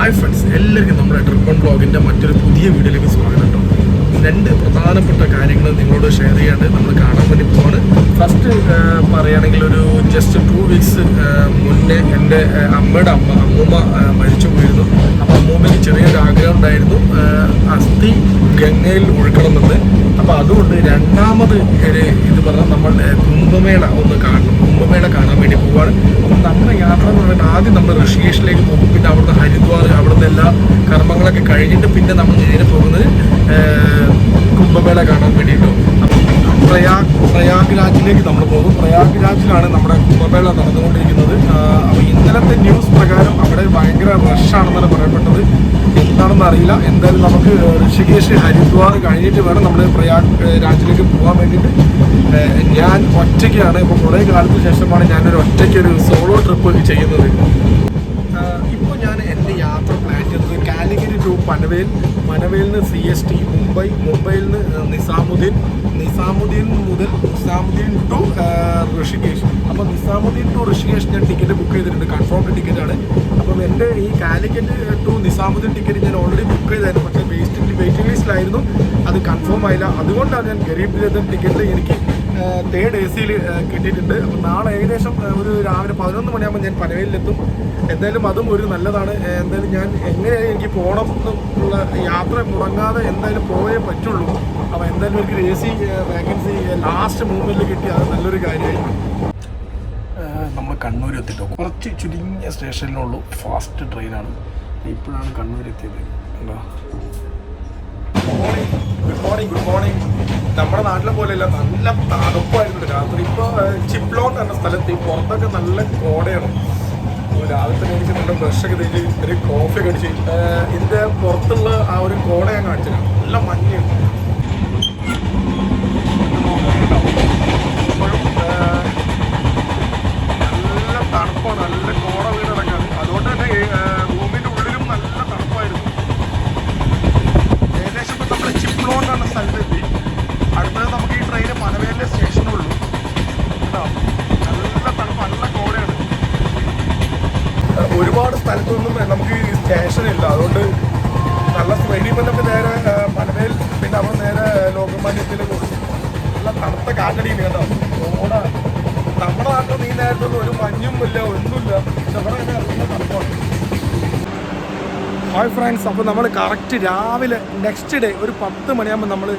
Hi friends എല്ലാവർക്കും നമ്മുടെ ട്രിപ്പൺ ബ്ലോഗിന്റെ മറ്റൊരു പുതിയ വീഡിയോയിലേക്ക് സ്വാഗതം കേട്ടോ. രണ്ട് പ്രധാനപ്പെട്ട കാര്യങ്ങൾ നിങ്ങളോട് ഷെയർ ചെയ്യാണ്ട് നമ്മൾ കാണാൻ വേണ്ടി പോവാണ്. ഫസ്റ്റ് പറയുകയാണെങ്കിൽ ഒരു ജസ്റ്റ് ടു വീക്സ് മുന്നേ എന്റെ അമ്മയുടെ അമ്മ അമ്മൂമ്മ മരിച്ചു പോയിരുന്നു. അപ്പോൾ അമ്മൂമ്മയ്ക്ക് ചെറിയൊരു ആഗ്രഹം ഉണ്ടായിരുന്നു അസ്ഥി ഗംഗയിൽ ഒഴുക്കണമെന്ന്. അപ്പോൾ അതുകൊണ്ട് രണ്ടാമത് ഒരു ഇത് പറഞ്ഞാൽ നമ്മൾ കുംഭമേള ഒന്ന് കാണണം. കുംഭമേള കാണാൻ വേണ്ടി പോവാണ്. അപ്പം നമ്മുടെ യാത്ര എന്ന് പറയുന്നത് ആദ്യം നമ്മൾ ഋഷികേഷിലേക്ക് പോകും. പിന്നെ അവിടുന്ന് ഹരിദ്വാർ അവിടുന്ന് എല്ലാ കർമ്മങ്ങളൊക്കെ കഴിഞ്ഞിട്ട് പിന്നെ നമ്മൾ നേരെ പോകുന്നത് കുംഭമേള കാണാൻ വേണ്ടിയിട്ടും. പ്രയാഗ് പ്രയാഗ് രാജിലേക്ക് നമ്മൾ പോകും. പ്രയാഗ് രാജിലാണ് നമ്മുടെ കുംഭമേള നടന്നുകൊണ്ടിരിക്കുന്നത്. അപ്പോൾ ഇന്നലത്തെ ന്യൂസ് പ്രകാരം അവിടെ ഭയങ്കര റഷാണെന്നാണ് പറയപ്പെട്ടത്. എന്താണെന്ന് അറിയില്ല. എന്തായാലും നമുക്ക് ഋഷികേശ് ഹരിദ്വാർ കഴിഞ്ഞിട്ട് വേണം നമ്മൾ പ്രയാഗ് രാജിലേക്ക് പോകാൻ വേണ്ടിയിട്ട്. ഞാൻ ഒറ്റയ്ക്കാണ്. ഇപ്പോൾ കുറേ കാലത്തിന് ശേഷമാണ് ഞാനൊരു ഒറ്റയ്ക്ക് ഒരു സോളോ ട്രിപ്പ് ചെയ്യുന്നത് ഇപ്പോൾ ഞാൻ എന്റെ യാത്ര പ്ലാൻ ചെയ്തത് കാലിക്കറ്റ് ടു മനവേലിൽ നിന്ന് സി എസ് ടി മുംബൈ മുംബൈയിൽ നിന്ന് നിസാമുദ്ദീൻ നിസാമുദ്ദീൻ മുതൽ നിസാമുദ്ദീൻ ടു ഋഷികേഷ് അപ്പോൾ നിസാമുദ്ദീൻ ടു ഋഷികേഷ് ഞാൻ ടിക്കറ്റ് ബുക്ക് ചെയ്തിട്ടുണ്ട് കൺഫേംഡ് ടിക്കറ്റാണ് അപ്പം എന്റെ ഈ കാലിക്കറ്റ് ടു നിസാമുദ്ദീൻ ടിക്കറ്റ് ഞാൻ ഓൾറെഡി ബുക്ക് ചെയ്തായിരുന്നു. പക്ഷേ വെയിറ്റിംഗ് വെയിറ്റിംഗ് ലിസ്റ്റിലായിരുന്നു അത് കൺഫേം ആയില്ല. അതുകൊണ്ടാണ് ഞാൻ ഗരീബ് രഥൻ ടിക്കറ്റ് എനിക്ക് തേർഡ് എ സിയിൽ കിട്ടിയിട്ടുണ്ട്. അപ്പം നാളെ ഏകദേശം ഒരു രാവിലെ പതിനൊന്ന് മണിയാകുമ്പോൾ ഞാൻ പനവേലിലെത്തും. എന്തായാലും അതും ഒരു നല്ലതാണ്. എന്തായാലും ഞാൻ എങ്ങനെയാണ് എനിക്ക് പോകണം എന്നുള്ള യാത്ര മുടങ്ങാതെ എന്തായാലും പോയേ പറ്റുള്ളൂ. അപ്പോൾ എന്തായാലും എനിക്ക് എ സി വാക്കൻസി ലാസ്റ്റ് മൂവ്മെന്റിൽ കിട്ടി. അത് നല്ലൊരു കാര്യമായിരുന്നു. നമ്മൾ കണ്ണൂർ എത്തിട്ടോ കുറച്ച് ചുരുങ്ങിയ സ്റ്റേഷനിലുള്ളൂ ഫാസ്റ്റ് ട്രെയിനാണ്. ഇപ്പോഴാണ് കണ്ണൂർ എത്തിയത് കണ്ടോ ഗുഡ് മോർണിംഗ് ഗുഡ് മോർണിംഗ് നമ്മുടെ നാട്ടിലെ പോലെയല്ല നല്ല തണുപ്പായിരുന്നു രാത്രി. ഇപ്പോൾ ചിപ്ലോൺ എന്ന സ്ഥലത്ത് പുറത്തൊക്കെ നല്ല കോടയാണ്. രാവിലെ എനിക്ക് നല്ല ബ്രഷൊക്കെ തേച്ച് ഒരു കോഫി ഒക്കെ അടിച്ച് ഇതിന്റെ പുറത്തുള്ള ആ ഒരു കോട ഞാൻ നല്ല മഞ്ഞ് ഇപ്പോഴും ഏഹ്, നല്ല തണുപ്പാണ് നല്ല കോട വീട് കിടക്കാണ് അതുകൊണ്ട് തന്നെ ഏഹ്, റൂമിന്റെ ഉള്ളിലും നല്ല തണുപ്പായിരുന്നു ഏകദേശം ഇപ്പം നമ്മൾ ചിപ്ലോൺ എന്ന സ്ഥലത്തെത്തി അടുത്തത് നമുക്ക് ഈ ട്രെയിൻ പനവേലിലെ സ്റ്റേഷനുള്ളൂ കേട്ടോ നല്ല തണുപ്പ് നല്ല കോടയാണ് ഒരുപാട് സ്ഥലത്തൊന്നും നമുക്ക് സ്റ്റേഷൻ ഇല്ല. അതുകൊണ്ട് നല്ല വെടിയുമ്പോൾ നമുക്ക് നേരെ മലവേൽ പിന്നെ അവിടെ നേരെ ലോകമാന്യത്തിൽ കൊടുത്തു നല്ല തണുത്ത കാറ്റടി കേട്ടോ. കോട നമ്മുടെ നാട്ടിൽ നീ നേരത്തൊന്നും ഒരു മഞ്ഞും ഇല്ല ഒന്നുമില്ല ഇവിടെ തണുപ്പാണ് ഹായ് ഫ്രണ്ട്സ് അപ്പോൾ നമ്മൾ കറക്റ്റ് രാവിലെ നെക്സ്റ്റ് ഡേ ഒരു പത്ത് മണിയാകുമ്പോൾ നമ്മൾ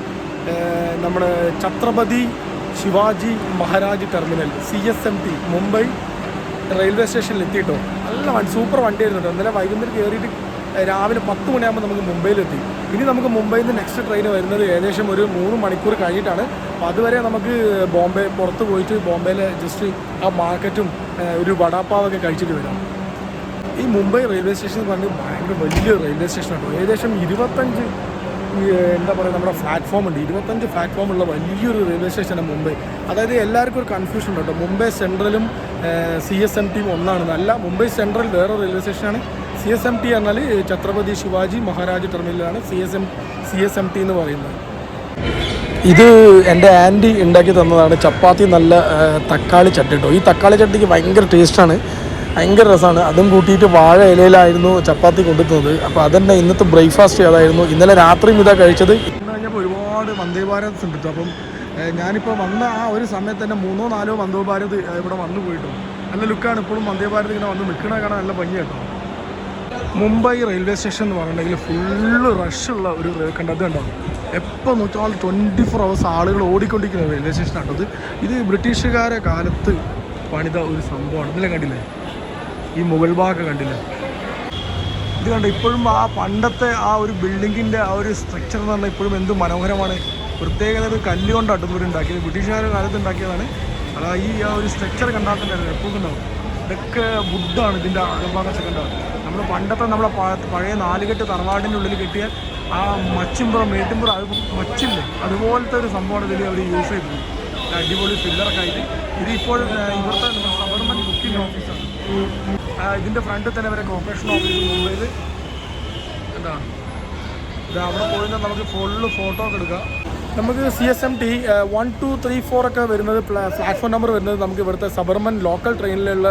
നമ്മുടെ Chhatrapati Shivaji Maharaj terminal C S M T Mumbai railway സ്റ്റേഷനിൽ എത്തിയിട്ടോ? നല്ല വണ്ടി സൂപ്പർ വണ്ടിയായിരുന്നു കേട്ടോ. ഇന്നലെ വൈകുന്നേരം കയറിയിട്ട് രാവിലെ പത്ത് മണിയാകുമ്പോൾ നമുക്ക് മുംബൈയിലെത്തി. ഇനി നമുക്ക് മുംബൈയിൽ നിന്ന് നെക്സ്റ്റ് ട്രെയിൻ വരുന്നത് ഏകദേശം ഒരു മൂന്ന് മണിക്കൂർ കഴിഞ്ഞിട്ടാണ്. അപ്പോൾ അതുവരെ നമുക്ക് ബോംബെ പുറത്ത് പോയിട്ട് ബോംബെയിലെ ജസ്റ്റ് ആ മാർക്കറ്റും ഒരു വടാപ്പാവൊക്കെ കഴിച്ചിട്ട് വരാം. ഈ മുംബൈ റെയിൽവേ സ്റ്റേഷൻ എന്ന് പറഞ്ഞാൽ ഭയങ്കര വലിയ റെയിൽവേ സ്റ്റേഷനാണ് ഏകദേശം ഇരുപത്തഞ്ച് എന്താ പറയുക നമ്മുടെ പ്ലാറ്റ്ഫോം ഉണ്ട്. ഇരുപത്തഞ്ച് പ്ലാറ്റ്ഫോം ഉള്ള വലിയൊരു റെയിൽവേ സ്റ്റേഷനാണ് മുംബൈ. അതായത് എല്ലാവർക്കും ഒരു കൺഫ്യൂഷൻ ഉണ്ട് മുംബൈ സെൻട്രലും സി എസ് എം ടിയും ഒന്നാണെന്ന് അല്ല മുംബൈ സെൻട്രൽ വേറെ റെയിൽവേ സ്റ്റേഷനാണ് സി എസ് എം ടി എന്നാൽ Chhatrapati Shivaji Maharaj ടെർമിനലാണ് C S M C S M T എന്ന് പറയുന്നത്. ഇത് എന്റെ ആന്റി ഉണ്ടാക്കി തന്നതാണ്. ചപ്പാത്തി നല്ല തക്കാളി ചട്ടി കേട്ടോ. ഈ തക്കാളി ചട്ടിക്ക് ഭയങ്കര ടേസ്റ്റാണ് ഭയങ്കര രസമാണ്. അതും കൂട്ടിയിട്ട് വാഴ ഇലയിലായിരുന്നു ചപ്പാത്തി കൊണ്ടുത്തുന്നത് അപ്പോൾ അതന്നെ ഇന്നത്തെ ബ്രേക്ക്ഫാസ്റ്റ് അതായിരുന്നു ഇന്നലെ രാത്രിയും ഇതാ കഴിച്ചത്. ഇന്ന് കഴിഞ്ഞപ്പോൾ ഒരുപാട് വന്ദേ ഭാരത് ഉണ്ട്. അപ്പം ഞാനിപ്പോൾ വന്ന ആ ഒരു സമയത്ത് തന്നെ മൂന്നോ നാലോ വന്ദേ ഭാരത് ഇവിടെ വന്നു പോയിട്ടു നല്ല ലുക്കാണ്. ഇപ്പോഴും വന്ദേ ഭാരത് ഇങ്ങനെ വന്ന് നിൽക്കണ കാണാൻ നല്ല ഭംഗി കേട്ടോ. മുംബൈ റെയിൽവേ സ്റ്റേഷൻ എന്ന് പറഞ്ഞിട്ടുണ്ടെങ്കിൽ ഫുള്ള് റഷുള്ള ഒരു കണ്ടത് കണ്ടോ? എപ്പോൾ നോക്കിയാൽ ട്വന്റി ഫോർ അവേഴ്സ് ആളുകൾ ഓടിക്കൊണ്ടിരിക്കുന്ന റെയിൽവേ സ്റ്റേഷനാണത് ഇത്. ബ്രിട്ടീഷുകാരെ കാലത്ത് പണിത ഒരു സംഭവമാണ്. ഇതിലെ കണ്ടില്ലേ? ഈ മുഗൾ ഭാഗം കണ്ടില്ല? ഇത് കണ്ടോ ഇപ്പോഴും ആ പണ്ടത്തെ ആ ഒരു ബിൽഡിങ്ങിന്റെ ആ ഒരു സ്ട്രക്ചർ എന്ന് പറഞ്ഞാൽ ഇപ്പോഴും എന്ത് മനോഹരമാണ്. പ്രത്യേകത ഒരു കല്ല് കൊണ്ടാണ് ഇവർ ഉണ്ടാക്കിയത്. ബ്രിട്ടീഷുകാരുടെ കാലത്ത് ഉണ്ടാക്കിയതാണ്. അതാ ഈ ആ ഒരു സ്ട്രക്ചർ തന്നെ എപ്പോഴും ഉണ്ടാവും ഇതൊക്കെ വുഡാണ് ഇതിന്റെ അകഭാഗത്തൊക്കെ ഉണ്ടാവും നമ്മൾ പണ്ടത്തെ നമ്മളെ പഴയ നാലുകെട്ട് തറവാടിന്റെ ഉള്ളിൽ കെട്ടിയ ആ മച്ചിമ്പുറം മേട്ടുമ്പുറം അത് മച്ചില്ലേ? അതുപോലത്തെ ഒരു സംഭവമാണ് ഇതിൽ അവർ യൂസ് ചെയ്തത്. അടിപൊളി ഫില്ലറൊക്കെ ആയിട്ട്. ഇത് ഇപ്പോൾ ആ, ഇവിടുത്തെ ഗവൺമെന്റ് ബുക്കിംഗ് ഓഫീസാണ് ഇതിന്റെ ഫ്രണ്ടിൽ തന്നെ വരെ കോർപ്പറേഷൻ ഓഫീസ് മുംബൈയിൽ എന്താ? ഇത് അവിടെ പോയി നമുക്ക് ഫുള്ള് ഫോട്ടോ ഒക്കെ എടുക്കാം. നമുക്ക് C S M T one two three four ഒക്കെ വരുന്നത് പ്ലാറ്റ്ഫോം നമ്പർ വരുന്നത് നമുക്ക് ഇവിടുത്തെ സബർമൻ ലോക്കൽ ട്രെയിനിലുള്ള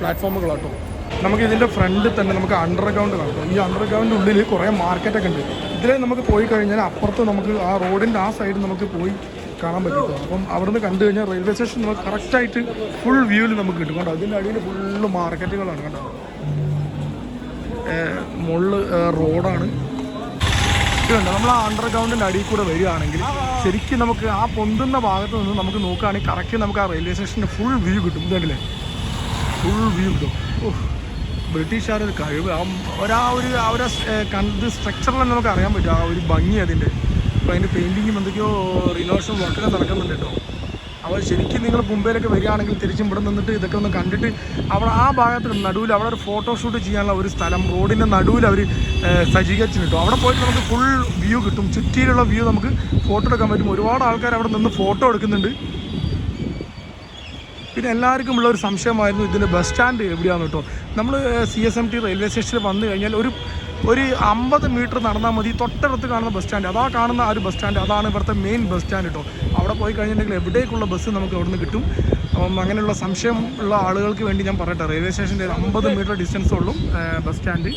പ്ലാറ്റ്ഫോമുകളാട്ടോ നമുക്ക് ഇതിന്റെ ഫ്രണ്ടിൽ തന്നെ നമുക്ക് അണ്ടർഗ്രൗണ്ട് കാണും. ഈ അണ്ടർഗ്രൗണ്ടിന്റെ ഉള്ളിൽ കുറേ മാർക്കറ്റൊക്കെ ഉണ്ട്. ഇതിലെ നമുക്ക് പോയി കഴിഞ്ഞാൽ അപ്പുറത്ത് നമുക്ക് ആ റോഡിന്റെ ആ സൈഡ് നമുക്ക് പോയി കാണാൻ പറ്റും. അപ്പം അവിടുന്ന് കണ്ടു കഴിഞ്ഞാൽ റെയിൽവേ സ്റ്റേഷൻ നമുക്ക് കറക്റ്റായിട്ട് ഫുൾ വ്യൂവിൽ നമുക്ക് കിട്ടും കണ്ടോ? അതിന്റെ അടിയിൽ ഫുള്ള് മാർക്കറ്റുകളാണ് കണ്ടോ? മുകളിൽ റോഡാണ് നമ്മൾ ആ അണ്ടർഗ്രൗണ്ടിന്റെ അടിയിൽ കൂടെ വരികയാണെങ്കിൽ ശരിക്കും നമുക്ക് ആ പൊന്തുന്ന ഭാഗത്ത് നിന്ന് നമുക്ക് നോക്കുകയാണെങ്കിൽ കറക്റ്റ് നമുക്ക് ആ റെയിൽവേ സ്റ്റേഷന്റെ ഫുൾ വ്യൂ കിട്ടും. ഇതല്ലേ ഫുൾ വ്യൂ കിട്ടും. ഓഹ് ബ്രിട്ടീഷുകാരൊരു കഴിവ്. ആ ഒരാ ആ ഒരു ഇത് സ്ട്രക്ചറിൽ നമുക്ക് അറിയാൻ പറ്റും. ആ ഒരു ഭംഗി അതിന്റെ അപ്പോൾ അതിന്റെ പെയിന്റിങ്ങും എന്തൊക്കെയോ റിനോവേഷൻ വർക്കൊക്കെ നടക്കുന്നുണ്ട് കേട്ടോ. അപ്പോൾ ശരിക്കും നിങ്ങൾ മുംബൈയിലൊക്കെ വരികയാണെങ്കിൽ തിരിച്ചും ഇവിടെ നിന്നിട്ട് ഇതൊക്കെ ഒന്ന് കണ്ടിട്ട് അവിടെ ആ ഭാഗത്ത് നടുവിൽ അവിടെ ഒരു ഫോട്ടോഷൂട്ട് ചെയ്യാനുള്ള ഒരു സ്ഥലം റോഡിന്റെ നടുവിൽ അവർ സജ്ജീകരിച്ചു കിട്ടും. അവിടെ പോയിട്ട് നമുക്ക് ഫുൾ വ്യൂ കിട്ടും. ചുറ്റിയിലുള്ള വ്യൂ നമുക്ക് ഫോട്ടോ എടുക്കാൻ പറ്റും. ഒരുപാട് ആൾക്കാർ അവിടെ നിന്ന് ഫോട്ടോ എടുക്കുന്നുണ്ട്. പിന്നെ എല്ലാവർക്കും ഉള്ള ഒരു സംശയമായിരുന്നു ഇതിന്റെ ബസ് സ്റ്റാൻഡ് എവിടെയാണ് കേട്ടോ. നമ്മൾ C S M T railway സ്റ്റേഷനിൽ വന്നു കഴിഞ്ഞാൽ ഒരു ഒരു അമ്പത് മീറ്റർ നടന്നാൽ മതി. തൊട്ടടുത്ത് കാണുന്ന ബസ് സ്റ്റാൻഡ് അതാ കാണുന്ന ആ ഒരു ബസ് സ്റ്റാൻഡ് അതാണ് ഇവിടുത്തെ മെയിൻ ബസ് സ്റ്റാൻഡ് കേട്ടോ അവിടെ പോയി കഴിഞ്ഞിട്ടുണ്ടെങ്കിൽ എവിടേക്കുള്ള ബസ് നമുക്ക് അവിടെ നിന്ന് കിട്ടും. അപ്പം അങ്ങനെയുള്ള സംശയം ഉള്ള ആളുകൾക്ക് വേണ്ടി ഞാൻ പറയട്ടെ. റെയിൽവേ സ്റ്റേഷന്റെ അമ്പത് മീറ്റർ ഡിസ്റ്റൻസ് ഉള്ളൂ ബസ് സ്റ്റാൻഡ്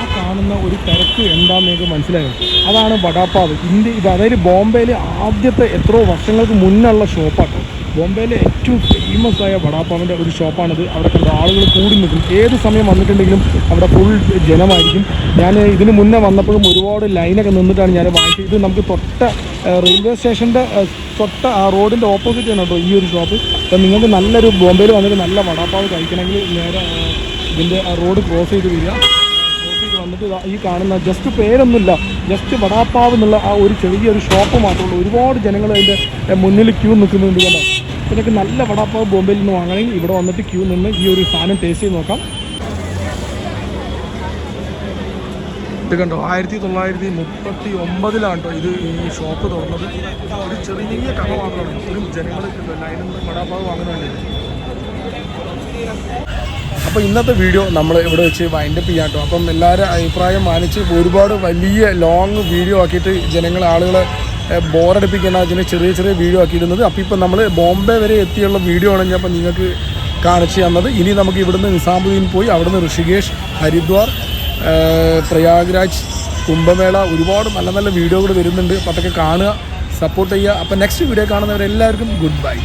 ആ കാണുന്ന ഒരു തിരക്ക് എന്താണെന്ന് നിങ്ങൾക്ക് മനസ്സിലായോ? അതാണ് വടാപ്പാവ്. ഇന്ത്യ ഇത് അതായത് ബോംബെയിൽ ആദ്യത്തെ എത്രയോ വർഷങ്ങൾക്ക് മുന്നുള്ള ഷോപ്പാണ് ബോംബെയിലെ ഏറ്റവും ഫേമസ് ആയ വടാപ്പാവിന്റെ ഒരു ഷോപ്പാണിത്. അവിടെ കണ്ട ആളുകൾ കൂടി നിൽക്കും. ഏത് സമയം വന്നിട്ടുണ്ടെങ്കിലും അവിടെ ഫുൾ ജനമായിരിക്കും. ഞാൻ ഇതിന് മുന്നേ വന്നപ്പോഴും ഒരുപാട് ലൈനൊക്കെ നിന്നിട്ടാണ് ഞാൻ വാങ്ങിച്ചത്. ഇത് നമുക്ക് തൊട്ട റെയിൽവേ സ്റ്റേഷന്റെ തൊട്ട ആ റോഡിന്റെ ഓപ്പോസിറ്റ് ആണ് കേട്ടോ ഈ ഒരു ഷോപ്പ് അപ്പം നിങ്ങൾക്ക് നല്ലൊരു ബോംബെയിൽ വന്നിട്ട് നല്ല വടാപ്പാവ് കഴിക്കണമെങ്കിൽ നേരെ ഇതിന്റെ ആ റോഡ് ക്രോസ് ചെയ്ത് വരിക. ഓഫീസിൽ വന്നിട്ട് ദാ ഈ കാണുന്ന ജസ്റ്റ് പേരൊന്നുമില്ല. ജസ്റ്റ് വടാപ്പാവ് എന്നുള്ള ആ ഒരു ചെറിയൊരു ഷോപ്പ് മാത്രമേ ഉള്ളൂ. ഒരുപാട് ജനങ്ങൾ അതിന്റെ മുന്നിൽ ക്യൂ നിൽക്കുന്നുണ്ട് കണ്ടോ ഇതിനൊക്കെ നല്ല വടാപ്പാവ് ബോംബെയിൽ നിന്ന് വാങ്ങണമെങ്കിൽ ഇവിടെ വന്നിട്ട് ക്യൂ നിന്ന് ഈ ഒരു സാധനം ടേസ്റ്റ് ചെയ്ത് നോക്കാം. ഇത് കണ്ടോ ആയിരത്തി തൊള്ളായിരത്തി മുപ്പത്തി ഒമ്പതിലാണ് ഇത് ഈ ഷോപ്പ് തുറന്നത്. ഒരു ചെറിയ കട മാത്രമാണ് ഇപ്പോഴും ജനങ്ങൾ ലൈനിൽ വടാപ്പാവ് വാങ്ങുന്നുണ്ട് അപ്പോൾ ഇന്നത്തെ വീഡിയോ നമ്മൾ ഇവിടെ വെച്ച് വൈൻഡപ്പ് ചെയ്യാം കേട്ടോ അപ്പം എല്ലാവരും അഭിപ്രായം മാനിച്ച് ഒരുപാട് വലിയ ലോങ് വീഡിയോ ആക്കിയിട്ട് ജനങ്ങൾ ആളുകളെ ബോറടിപ്പിക്കുന്ന അതിന് ചെറിയ ചെറിയ വീഡിയോ ആക്കിയിരുന്നത്. അപ്പോൾ ഇപ്പം നമ്മൾ ബോംബെ വരെ എത്തിയുള്ള വീഡിയോ ആണ് ഞാൻ നിങ്ങൾക്ക് കാണിച്ചു തന്നത്. ഇനി നമുക്ക് ഇവിടുന്ന് നിസാമുദ്ദീൻ പോയി അവിടുന്ന് ഋഷികേഷ് ഹരിദ്വാർ പ്രയാഗ്രാജ് കുംഭമേള ഒരുപാട് നല്ല നല്ല വീഡിയോകൾ വരുന്നുണ്ട്. അപ്പോൾ അതൊക്കെ കാണുക സപ്പോർട്ട് ചെയ്യുക. അപ്പോൾ നെക്സ്റ്റ് വീഡിയോ കാണുന്നവരെല്ലാവർക്കും ഗുഡ് ബൈ